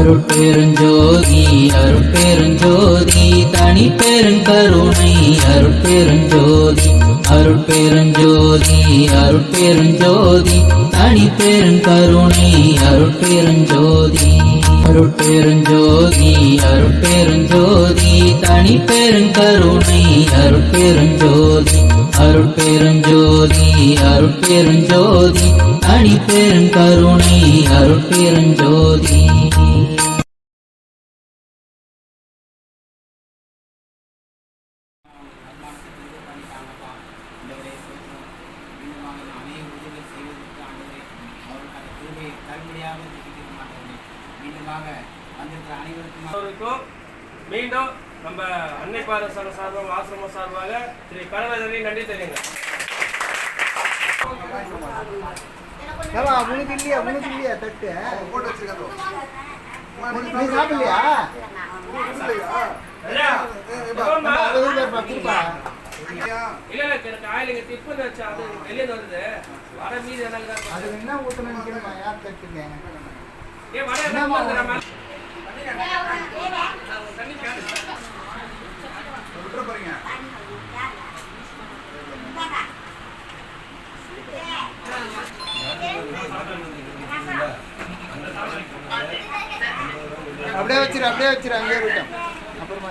அருட்பெருஞ்சோதி அருட்பெருஞ்சோதி தனி பெருங்கருணை அருட்பெருஞ்சோதி அருட்பெருஞ்சோதி அருட்பெருஞ்சோதி தனி பெருங்கருணை அருட்பெருஞ்சோதி அருட்பெருஞ்சோதி அருட்பெருஞ்சோதி தனி பெருங்கருணை அருட்பெருஞ்சோதி அருட்பெருஞ்சோதி அருட்பெருஞ்சோதி தனி பெருங்கருணை அவருக்கும் மீண்டும் நம்ம அன்னை சங்க சார்பாக ஆசிரமம் சார்பாக ஸ்ரீ கணவரி நன்றி தெரியுங்க உனக்கு இல்லையா உனக்கு இல்லையா தட்டு? நீ சாப்பிடலையா? இல்ல இல்ல எனக்கு ஆயில் இங்க டிப்பு வச்சு அது வெளியே வருது. வர மீது எனக்கு அது என்ன ஊற்றணும்னு கேளுமா யார் தட்டுங்க ஏன் வர என்ன கேட்டு அப்படியே வச்சிரு அப்படியே வச்சிரு அங்கேயே இருக்கட்டும். அப்புறமா